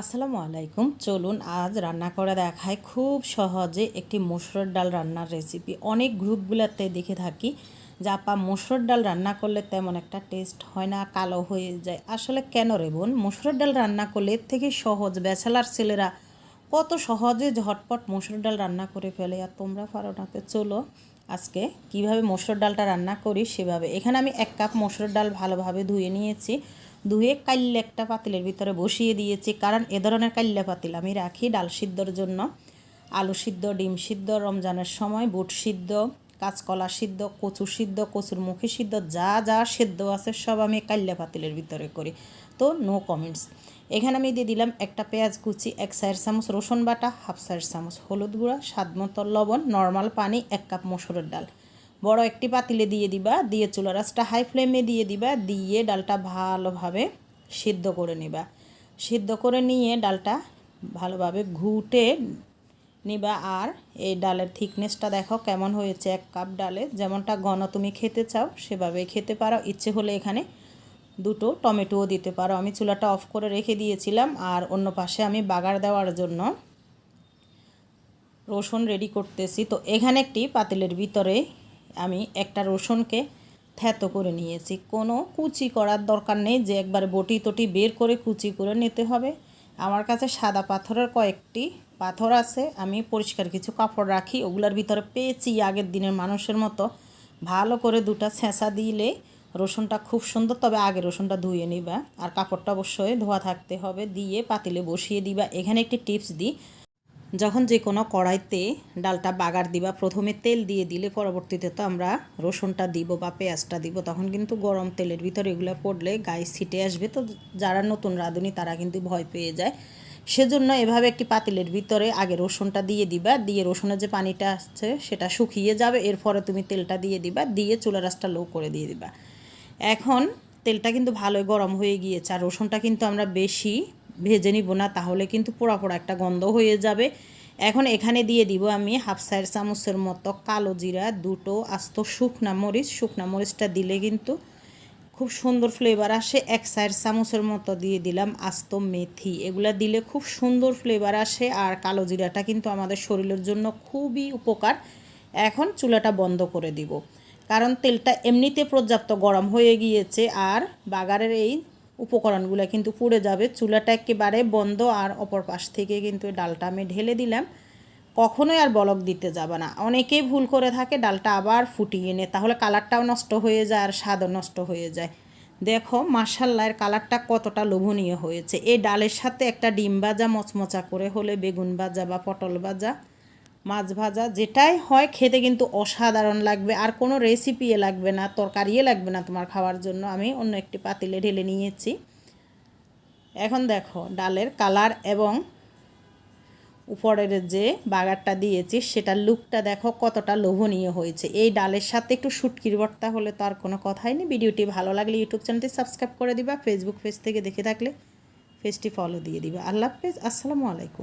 আসসালামু আলাইকুম। চলুন আজ রান্না করে দেখায় খুব সহজে একটি মসুরের ডাল রান্নার রেসিপি অনেক গ্রুপগুলোতে দেখে থাকি যে, আপা, মসুর ডাল রান্না করলে তেমন একটা টেস্ট হয় না, কালো হয়ে যায়। আসলে কেন রে বোন? মসুরের ডাল রান্না করলে এর থেকে সহজ। ব্যাচেলার ছেলেরা কত সহজে ঝটপট মসুর ডাল রান্না করে ফেলে। আর তোমরা পারো না তো, চলো আজকে কীভাবে মসুর ডালটা রান্না করি সেভাবে। এখানে আমি এক কাপ মসুর ডাল ভালোভাবে ধুয়ে নিয়েছি। ধুয়ে কাল্লে একটা পাতিলের ভিতরে বসিয়ে দিয়েছি, কারণ এ ধরনের কাল্লা পাতিল আমি রাখি ডাল সিদ্ধর জন্য। আলু সিদ্ধ, ডিম সিদ্ধ, রমজানের সময় বুট সিদ্ধ কাঁচকলা সিদ্ধ, কচু সিদ্ধ, কচুর মুখি সিদ্ধ, যা যা সিদ্ধ আছে সব আমি কাল্লা পাতিলের ভিতরে করি। তো নো কমেন্টস এখানে আমি দিয়ে দিলাম একটা পেঁয়াজ কুচি, এক সাইড চামচ রসুন বাটা, হাফ সাইড চামচ হলুদ গুঁড়া, স্বাদ মতো লবণ নর্মাল পানি, এক কাপ মসুরের ডাল। বড় একটি পাতিলে দিয়ে দিবা, দিয়ে চুলা রাসটা হাই ফ্লেমে দিয়ে দিবা, দিয়ে ডালটা ভালোভাবে সিদ্ধ করে নিবা। সিদ্ধ করে নিয়ে ডালটা ভালোভাবে ঘুটে নিবা আর এই ডালের থিকনেসটা দেখো কেমন হয়েছে। এক কাপ ডালে যেমনটা ঘন তুমি খেতে চাও, সেভাবে খেতে পারো। ইচ্ছে হলে এখানে দুটো টমেটোও দিতে পারো। আমি চুলাটা অফ করে রেখে দিয়েছিলাম আর অন্য পাশে আমি বাগার দেওয়ার জন্য রসুন রেডি করতেছি। তো এখানে একটি পাতিলের ভিতরে আমি একটা রসুনকে থ্যাতো করে নিয়েছি। কোনো কুচি করার দরকার নেই, যে একবার বটি টটি বের করে কুচি করে নিতে হবে। আমার কাছে সাদা পাথরের কয়েকটি পাথর আছে, আমি পরিষ্কার কিছু কাপড় রাখি, ওগুলোর ভিতরে পেয়েছি আগের দিনের মানুষের মতো। ভালো করে দুটা ছেঁচা দিলে রসুনটা খুব সুন্দর, তবে আগে রসুনটা ধুয়ে নিবা। আর কাপড়টা অবশ্যই ধোয়া থাকতে হবে, দিয়ে পাতিলে বসিয়ে দিবা। এখানে একটি টিপস দিই, যখন যে কোনো কড়াইতে ডালটা বাগার দিবা, প্রথমে তেল দিয়ে দিলে পরবর্তীতে তো আমরা রসুনটা দিব বা পেঁয়াজটা দিব, তখন কিন্তু গরম তেলের ভিতরে এগুলো পড়লে গায়ে ছিটে আসবে। তো যারা নতুন রাঁধুনি, তারা কিন্তু ভয় পেয়ে যায়। সেজন্য এভাবে একটি পাতিলের ভিতরে আগে রসুনটা দিয়ে দিবা, দিয়ে রসুনের যে পানিটা আসছে সেটা শুকিয়ে যাবে, এরপরে তুমি তেলটা দিয়ে দিবা, দিয়ে চুলা রাসটা লো করে দিয়ে দিবা। এখন তেলটা কিন্তু ভালোই গরম হয়ে গিয়েছে, আর রসুনটা কিন্তু আমরা বেশি ভেজে নিব না, তাহলে কিন্তু পোড়া পোড়া একটা গন্ধ হয়ে যাবে। এখন এখানে দিয়ে দিব আমি হাফ সাইড চামচের মতো কালো জিরা, দুটো আস্ত শুকনা মরিচ, শুকনা মরিচটা দিলে কিন্তু খুব সুন্দর ফ্লেভার আসে। এক সাইড চামচের মতো দিয়ে দিলাম আস্ত মেথি। এগুলা দিলে খুব সুন্দর ফ্লেভার আসে আর কালো জিরাটা কিন্তু আমাদের শরীরের জন্য খুবই উপকার। এখন চুলাটা বন্ধ করে দিব। কারণ তেলটা এমনিতে পর্যাপ্ত গরম হয়ে গিয়েছে আর বাগারের এই উপকরণগুলো কিন্তু পুড়ে যাবে। চুলাটা একেবারে বন্ধ আর অপর পাশ থেকে কিন্তু ডালটা আমি ঢেলে দিলাম। কখনোই আর বলক দিতে যাবে না। অনেকেই ভুল করে থাকে, ডালটা আবার ফুটিয়ে নে, তাহলে কালারটাও নষ্ট হয়ে যায় আর স্বাদও নষ্ট হয়ে যায়। দেখো মার্শাল্লার কালারটা কতটা লোভনীয় হয়েছে। এই ডালের সাথে একটা ডিম ভাজা, মচমচা করে হলে বেগুন ভাজা বা পটল ভাজা, মাছ ভাজা, যেটাই হয়, খেতে কিন্তু অসাধারণ লাগবে। আর কোনো রেসিপিয়ে লাগবে না তরকারিয়ে লাগবে না তোমার খাওয়ার জন্য। আমি অন্য একটি পাতিলে ঢেলে নিয়েছি। এখন দেখো, ডালের কালার এবং উপরের যে বাগারটা দিয়েছি, সেটার লুকটা দেখো কতটা লোভনীয় হয়েছে। এই ডালের সাথে একটু শুটকির ভর্তা হলে তো আর কোনো কথাই নেই। ভিডিওটি ভালো লাগলে ইউটিউব চ্যানেলটি সাবস্ক্রাইব করে দিবা, ফেসবুক পেজ থেকে দেখে থাকলে পেজটি ফলো দিয়ে দিবা। আল্লাহ হাফেজ, আসসালামু আলাইকুম।